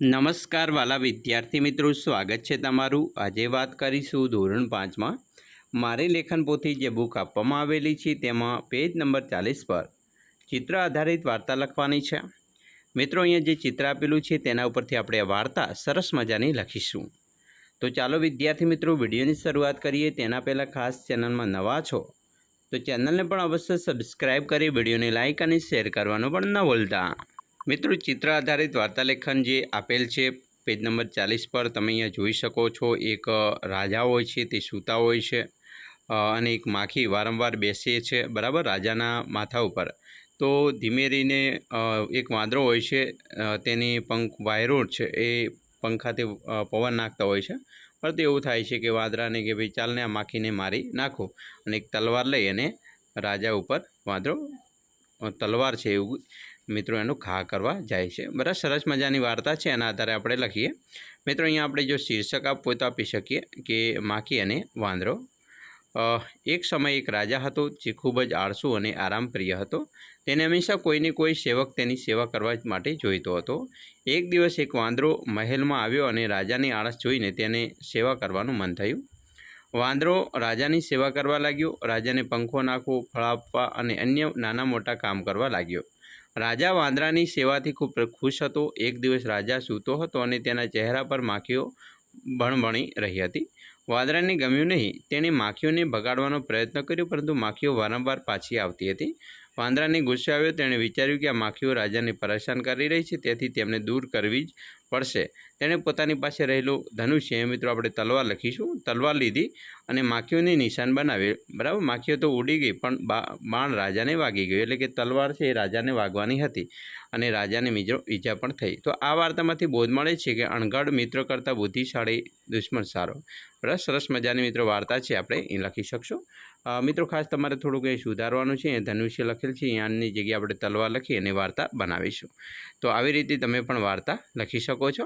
નમસ્કાર વાલા વિદ્યાર્થી મિત્રો, સ્વાગત છે તમારું. આજે વાત કરીશું ધોરણ પાંચમાં. મારી લેખન પોથી જે બુક આપવામાં આવેલી છે, તેમાં પેજ નંબર ચાલીસ પર ચિત્ર આધારિત વાર્તા લખવાની છે. મિત્રો, અહીંયા જે ચિત્ર આપેલું છે, તેના ઉપરથી આપણે આ વાર્તા સરસ મજાની લખીશું. તો ચાલો વિદ્યાર્થી મિત્રો, વિડીયોની શરૂઆત કરીએ. તેના પહેલાં ખાસ ચેનલમાં નવા છો, તો ચેનલને પણ અવશ્ય સબસ્ક્રાઈબ કરી વિડીયોને લાઇક અને શેર કરવાનું પણ ન ભૂલતા. મિત્રો, ચિત્ર આધારિત વાર્તાલેખન જે આપેલ છે, પેજ નંબર ચાલીસ પર તમે અહીંયા જોઈ શકો છો. એક રાજા હોય છે, તે સૂતા હોય છે અને એક માખી વારંવાર બેસે છે, બરાબર, રાજાના માથા ઉપર. તો ધીમે રહીને એક વાંદરો હોય છે તેની પંખ વાયરો છે, એ પંખાથી પવન નાખતા હોય છે. પરંતુ એવું થાય છે કે વાંદરાને કે ભાઈ, ચાલને આ માખીને મારી નાખો અને એક તલવાર લઈ અને રાજા ઉપર વાંદરો તલવાર છે એવું મિત્રો એનો ઘા કરવા જાય છે. બરાબર, સરસ મજાની વાર્તા છે, એના આધારે આપણે લખીએ. મિત્રો, અહીંયા આપણે જો શીર્ષક આપવું તો આપી શકીએ કે માખી અને વાંદરો. એક સમય એક રાજા હતો, જે ખૂબ જ આળસુ અને આરામપ્રિય હતો. તેને હંમેશા કોઈને કોઈ સેવક તેની સેવા કરવા માટે જોઈતો હતો. એક દિવસ એક વાંદરો મહેલમાં આવ્યો અને રાજાની આળસ જોઈને તેને સેવા કરવાનું મન થયું. વાંદરો રાજાની સેવા કરવા લાગ્યો. રાજાને પંખો નાખવો, ફળ આપવા અને અન્ય નાના મોટા કામ કરવા લાગ્યો. રાજા વાંદરાની સેવાથી ખૂબ ખુશ હતો. એક દિવસ રાજા સૂતો હતો અને તેના ચહેરા પર માખીઓ ભણભણી રહી હતી. વાંદરાને ગમ્યું નહીં, તેણે માખીઓને ભગાડવાનો પ્રયત્ન કર્યો, પરંતુ માખીઓ વારંવાર પાછી આવતી હતી. વાંદરાને ગુસ્સો આવ્યો, તેણે વિચાર્યું કે આ માખીઓ રાજાને પરેશાન કરી રહી છે, તેથી તેમને દૂર કરવી જ પડશે. તેણે પોતાની પાસે રહેલું ધનુષ્ય, એ મિત્રો આપણે તલવાર લખીશું. તલવાર લીધી અને માખીઓને નિશાન બનાવી બરાબર? માખીઓ તો ઉડી ગઈ, પણ બાણ રાજાને વાગી ગયું. એટલે કે તલવાર છે એ રાજાને વાગવાની હતી અને રાજાને મિત્રો ઈજા પણ થઈ. તો આ વાર્તામાંથી બોધ મળે છે કે અણઘડ મિત્ર કરતાં બુદ્ધિશાળી, દુશ્મન સારો. બરાબર સરસ મજાની મિત્રો વાર્તા છે. આપણે એ લખી શકશો. મિત્રો ખાસ તમારે થોડુંક એ સુધારવાનું છે. એ ધનુષ્ય લખેલ છે. અહીંયાની જગ્યાએ આપણે તલવાર લખી અને વાર્તા બનાવીશું. તો આવી રીતે તમે પણ વાર્તા લખી શકો છો